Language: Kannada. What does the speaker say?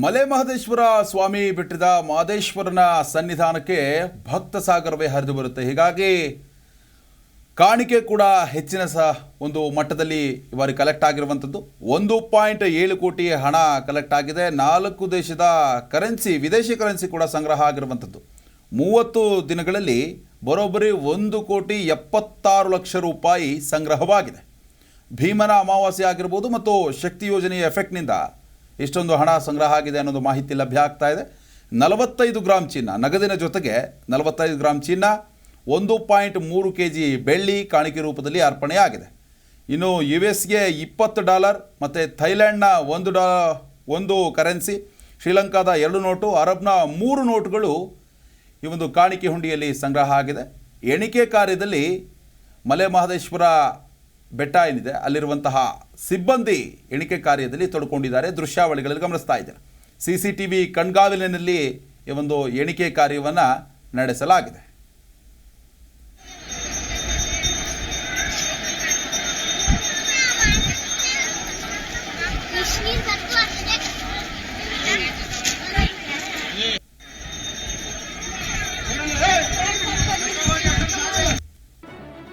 ಮಲೆ ಮಹದೇಶ್ವರ ಸ್ವಾಮಿ ಬಿಟ್ಟಿದ ಮಹದೇಶ್ವರನ ಸನ್ನಿಧಾನಕ್ಕೆ ಭಕ್ತ ಸಾಗರವೇ ಹರಿದು ಬರುತ್ತೆ. ಹೀಗಾಗಿ ಕಾಣಿಕೆ ಕೂಡ ಹೆಚ್ಚಿನ ಸ ಒಂದು ಮಟ್ಟದಲ್ಲಿ ಈ ಬಾರಿ ಕಲೆಕ್ಟ್ ಆಗಿರುವಂಥದ್ದು. ಒಂದು ಪಾಯಿಂಟ್ ಏಳು ಕೋಟಿ ಹಣ ಕಲೆಕ್ಟ್ ಆಗಿದೆ. ನಾಲ್ಕು ದೇಶದ ಕರೆನ್ಸಿ ವಿದೇಶಿ ಕರೆನ್ಸಿ ಕೂಡ ಸಂಗ್ರಹ ಆಗಿರುವಂಥದ್ದು. ಮೂವತ್ತು ದಿನಗಳಲ್ಲಿ ಬರೋಬ್ಬರಿ ಒಂದು ಕೋಟಿ ಎಪ್ಪತ್ತಾರು ಲಕ್ಷ ರೂಪಾಯಿ ಸಂಗ್ರಹವಾಗಿದೆ. ಭೀಮನ ಅಮಾವಾಸ್ಯೆ ಆಗಿರ್ಬೋದು ಮತ್ತು ಶಕ್ತಿ ಯೋಜನೆಯ ಎಫೆಕ್ಟ್ನಿಂದ ಇಷ್ಟೊಂದು ಹಣ ಸಂಗ್ರಹ ಆಗಿದೆ ಅನ್ನೋದು ಮಾಹಿತಿ ಲಭ್ಯ ಆಗ್ತಾ ಇದೆ. ನಲವತ್ತೈದು ಗ್ರಾಮ್ ಚಿನ್ನ, ನಗದಿನ ಜೊತೆಗೆ ನಲವತ್ತೈದು ಗ್ರಾಮ್ ಚಿನ್ನ, ಒಂದು ಪಾಯಿಂಟ್ ಮೂರು ಕೆ ಜಿ ಬೆಳ್ಳಿ ಕಾಣಿಕೆ ರೂಪದಲ್ಲಿ ಅರ್ಪಣೆಯಾಗಿದೆ. ಇನ್ನು ಯು ಎಸ್ಗೆ ಇಪ್ಪತ್ತು ಡಾಲರ್ ಮತ್ತು ಥೈಲ್ಯಾಂಡ್ನ ಒಂದು ಡಾ, ಒಂದು ಕರೆನ್ಸಿ, ಶ್ರೀಲಂಕಾದ ಎರಡು ನೋಟು, ಅರಬ್ನ ಮೂರು ನೋಟುಗಳು ಈ ಒಂದು ಕಾಣಿಕೆ ಹುಂಡಿಯಲ್ಲಿ ಸಂಗ್ರಹ ಆಗಿದೆ. ಎಣಿಕೆ ಕಾರ್ಯದಲ್ಲಿ ಮಲೆ ಮಹದೇಶ್ವರ ಬೆಟ್ಟ ಏನಿದೆ ಅಲ್ಲಿರುವಂತಹ ಸಿಬ್ಬಂದಿ ಎಣಿಕೆ ಕಾರ್ಯದಲ್ಲಿ ತೊಡ್ಕೊಂಡಿದ್ದಾರೆ. ದೃಶ್ಯಾವಳಿಗಳಲ್ಲಿ ಗಮನಿಸ್ತಾ ಇದ್ದಾರೆ. ಸಿ ಸಿ ಟಿ ವಿ ಕಣ್ಗಾವಲಿನಲ್ಲಿ ಈ ಒಂದು ಎಣಿಕೆ ಕಾರ್ಯವನ್ನು ನಡೆಸಲಾಗಿದೆ.